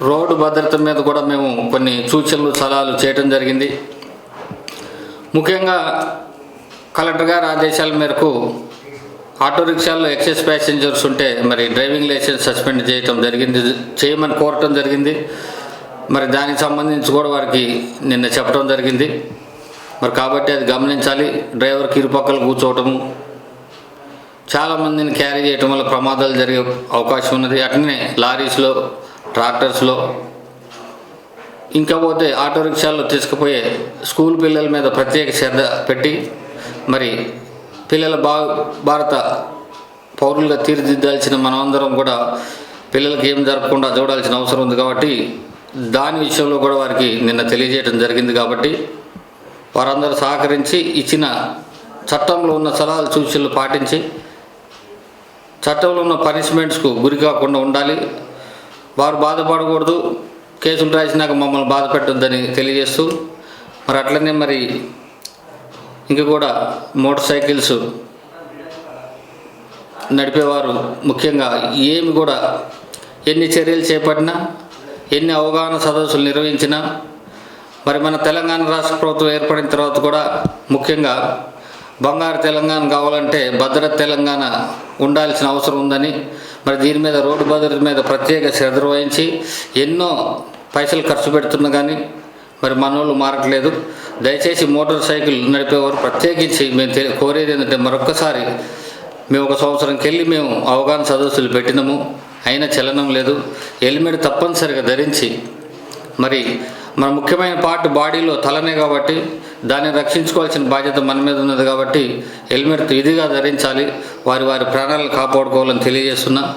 Road భద్రత మీద కూడా మేము కొన్ని సూచనలు సలహాలు చేయడం జరిగింది. ముఖ్యంగా కలెక్టర్ గారి ఆదేశాల మేరకు ఆటో రిక్షాల్లో ఎక్సెస్ ప్యాసింజర్స్ ఉంటే మరి డ్రైవింగ్ లైసెన్స్ సస్పెండ్ చేయటం జరిగింది చేయమని కోరటం జరిగింది. మరి దానికి సంబంధించి కూడా వారికి నిన్న చెప్పడం జరిగింది. మరి కాబట్టి అది గమనించాలి. డ్రైవర్కి ఇరుపక్కలు కూర్చోవటము చాలామందిని క్యారీ చేయటం వల్ల ప్రమాదాలు జరిగే అవకాశం ఉన్నది. అట్లనే లారీస్లో ట్రాక్టర్స్లో. ఇంకా పోతే ఆటో రిక్షాల్లో తీసుకుపోయే స్కూల్ పిల్లల మీద ప్రత్యేక శ్రద్ధ పెట్టి మరి పిల్లల భా భారత పౌరులుగా తీర్చిదిద్దాల్సిన మనమందరం కూడా పిల్లలకి ఏం జరగకుండా చూడాల్సిన అవసరం ఉంది కాబట్టి దాని విషయంలో కూడా వారికి నిన్న తెలియజేయడం జరిగింది కాబట్టి వారందరూ సహకరించి ఇచ్చిన చట్టంలో ఉన్న సలహాలు సూచనలు పాటించి చట్టంలో ఉన్న పనిష్మెంట్స్కు గురి కాకుండా ఉండాలి. వారు బాధపడకూడదు. కేసులు రాసినాక మమ్మల్ని బాధ పెట్టొద్దని తెలియజేస్తూ మరి అట్లనే మరి ఇంక కూడా మోటార్ సైకిల్స్ నడిపేవారు ముఖ్యంగా ఏమి కూడా ఎన్ని చర్యలు చేపట్టినా ఎన్ని అవగాహన సదస్సులు నిర్వహించినా మరి మన తెలంగాణ రాష్ట్ర ప్రభుత్వం ఏర్పడిన తర్వాత కూడా ముఖ్యంగా బంగారు తెలంగాణ కావాలంటే భద్రత తెలంగాణ ఉండాల్సిన అవసరం ఉందని మరి దీని మీద రోడ్డు భద్రత మీద ప్రత్యేక శ్రద్ధ వహించి ఎన్నో పైసలు ఖర్చు పెడుతున్నా కానీ మరి మనోళ్ళు మారట్లేదు. దయచేసి మోటార్ సైకిల్ నడిపేవారు ప్రత్యేకించి మేము కోరేది ఏంటంటే మరొక్కసారి మేము ఒక సంవత్సరంకి వెళ్ళి మేము అవగాహన సదస్సులు పెట్టినాము. అయినా చలనం లేదు. హెల్మెట్ తప్పనిసరిగా ధరించి మరి మన ముఖ్యమైన పార్ట్ బాడీలో తలనే కాబట్టి దాన్ని రక్షించుకోవాల్సిన బాధ్యత మన మీద ఉన్నది కాబట్టి హెల్మెట్ ఇదిగా ధరించాలి. వారి వారి ప్రాణాలను కాపాడుకోవాలని తెలియజేస్తున్నా.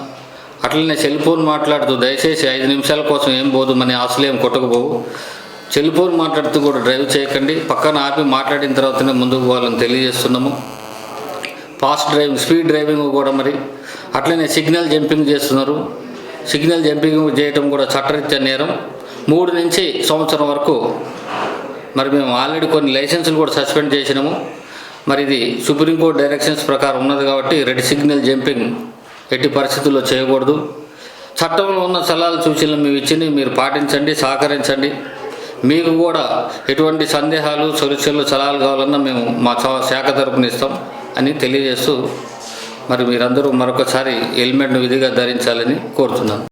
అట్లనే సెల్ ఫోన్ మాట్లాడుతూ దయచేసి ఐదు నిమిషాల కోసం ఏం పోదు మన ఆశలు ఏం కొట్టకపోవు. సెల్ ఫోన్ మాట్లాడుతూ కూడా డ్రైవ్ చేయకండి. పక్కన ఆపి మాట్లాడిన తర్వాతనే ముందుకు పోవాలని తెలియజేస్తున్నాము. ఫాస్ట్ డ్రైవింగ్ స్పీడ్ డ్రైవింగ్ కూడా మరి. అట్లనే సిగ్నల్ జంపింగ్ చేస్తున్నారు. సిగ్నల్ జంపింగ్ చేయటం కూడా చట్టరీత్యా నేరం. మూడు నుంచి సంవత్సరం వరకు మరి మేము ఆల్రెడీ కొన్ని లైసెన్సులు కూడా సస్పెండ్ చేసినాము. మరి ఇది సుప్రీంకోర్టు డైరెక్షన్స్ ప్రకారం ఉన్నది కాబట్టి రెడ్ సిగ్నల్ జంపింగ్ ఎట్టి పరిస్థితుల్లో చేయకూడదు. చట్టంలో ఉన్న సలహాలు సూచనలు మేము ఇచ్చింది మీరు పాటించండి సహకరించండి. మీకు కూడా ఎటువంటి సందేహాలు సొల్యూషన్లు సలహాలు కావాలన్నా మేము మా శాఖ తరపున ఇస్తాం అని తెలియజేస్తూ మరి మీరందరూ మరొకసారి హెల్మెట్ను విధిగా ధరించాలని కోరుతున్నాను.